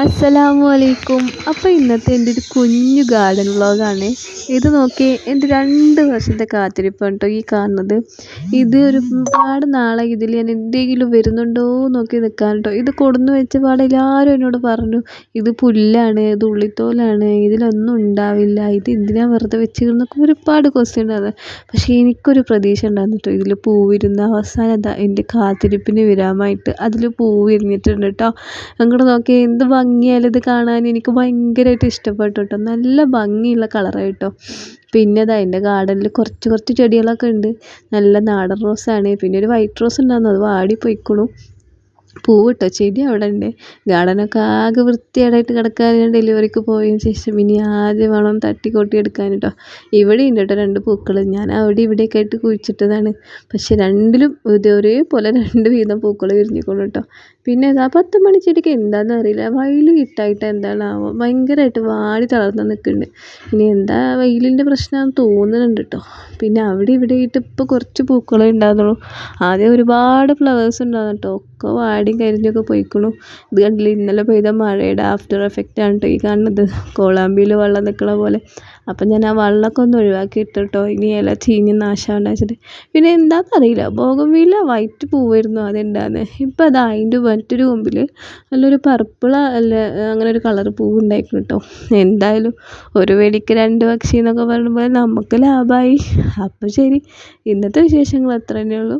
അസ്സലാമു അലൈക്കും അപ്പോൾ ഇന്നത്തെ എന്റെ ഒരു കുഞ്ഞു ഗാർഡൻ വ്ളോഗാണ്. ഇത് നോക്കി എന്റെ രണ്ട് വർഷത്തെ കാത്തിരിപ്പാണ് കേട്ടോ ഈ കാണുന്നത്. ഇത് ഒരുപാട് നാളെ ഇതിൽ ഞാൻ എന്തെങ്കിലും വരുന്നുണ്ടോ നോക്കി നിൽക്കാൻ കേട്ടോ ഇത് കൊടുന്നു വെച്ച പാടെ എല്ലാവരും എന്നോട് പറഞ്ഞു ഇത് പുല്ലാണ് ഇത് ഉള്ളിത്തോലാണ് ഇതിലൊന്നും ഉണ്ടാവില്ല ഇത് എന്തിനാ വെറുതെ വെച്ചിരുന്നൊക്കെ ഒരുപാട് ക്വസ്റ്റ്യൻ ഉണ്ടായിരുന്നു പക്ഷേ എനിക്കൊരു പ്രതീക്ഷ ഉണ്ടായിരുന്നു കേട്ടോ ഇതിൽ പൂവിരുന്ന അവസാനം എന്താ എന്റെ കാത്തിരിപ്പിന് വിരാമമായിട്ട് അതിൽ പൂവിരിഞ്ഞിട്ടുണ്ട് കേട്ടോ അങ്ങോട്ട് നോക്കി എന്ത് ഭംഗിയായാലും ഇത് കാണാൻ. എനിക്ക് ഭയങ്കരമായിട്ട് ഇഷ്ടപ്പെട്ടു കേട്ടോ നല്ല ഭംഗിയുള്ള കളറാണ് കേട്ടോ പിന്നെ ഇതാ എന്റെ ഗാർഡനിൽ കുറച്ച് കുറച്ച് ചെടികളൊക്കെ ഉണ്ട്. നല്ല നാടൻ റോസാണ്. പിന്നെ ഒരു വൈറ്റ് റോസ് ഉണ്ടായിരുന്നു. അത് വാടി പോയിക്കോളും പൂവ് കേട്ടോ ചെടി അവിടെ ഉണ്ട് ഗാർഡനൊക്കെ ആകെ വൃത്തികേടായിട്ട് കിടക്കാൻ ഞാൻ ഡെലിവറിക്ക് പോയതിന് ശേഷം ഇനി ആദ്യം വേണം തട്ടിക്കൊട്ടി എടുക്കാൻ കേട്ടോ ഇവിടെ ഉണ്ട് കേട്ടോ രണ്ട് പൂക്കൾ ഞാൻ അവിടെ ഇവിടെയൊക്കെ ആയിട്ട് കുഴിച്ചിട്ടതാണ്. പക്ഷെ രണ്ടിലും ഇത് ഒരേപോലെ രണ്ട് വീതം പൂക്കൾ വിരിഞ്ഞിക്കോളും കേട്ടോ. പിന്നെ ഇതാ പത്ത് മണി ചെടിക്ക് എന്താണെന്ന് അറിയില്ല. വെയിൽ കിട്ടായിട്ട് എന്താണാവോ. ഭയങ്കരമായിട്ട് വാടി തളർന്ന് നിൽക്കുന്നുണ്ട്. ഇനി എന്താ വെയിലിന്റെ പ്രശ്നമാണെന്ന് തോന്നുന്നുണ്ട് കേട്ടോ. പിന്നെ അവിടെ ഇവിടെ ആയിട്ട് ഇപ്പോൾ കുറച്ച് പൂക്കളേ ഉണ്ടാകുന്നുള്ളൂ ആദ്യം ഒരുപാട് ഫ്ലവേഴ്സ് ഉണ്ടാകുന്നു കേട്ടോ. ഒക്കെ വാടിയും കരിഞ്ഞൊക്കെ പോയിക്കണു. ഇത് കണ്ടില്ലേ ഇന്നലെ പെയ്ത മഴയുടെ ആഫ്റ്റർ എഫക്റ്റ് ആണ് ഈ കാണുന്നത്. കോളാമ്പിയിൽ വെള്ളം നിൽക്കണ പോലെ. അപ്പം ഞാൻ ആ വെള്ളമൊക്കെ ഒന്ന് ഒഴിവാക്കി ഇട്ടു കേട്ടോ ഇനി ഇല ചീഞ്ഞ് നാശമാണെന്ന് വെച്ചിട്ട്. പിന്നെ എന്താണെന്നറിയില്ല വീല വൈറ്റ് പൂവായിരുന്നു അതുണ്ടാകുന്നത് ഇപ്പം അത് അതിന്റെ മറ്റൊരു കൊമ്പിൽ നല്ലൊരു പർപ്പിൾ അല്ല അങ്ങനെ ഒരു കളർ പൂവ് ഉണ്ടായിരിക്കും കേട്ടോ എന്തായാലും ഒരു വെടിക്ക് രണ്ട് പക്ഷി എന്നൊക്കെ പറയുമ്പോൾ നമുക്ക് ലാഭമായി അപ്പോൾ ശരി. ഇന്നത്തെ വിശേഷങ്ങൾ അത്ര തന്നെയുള്ളൂ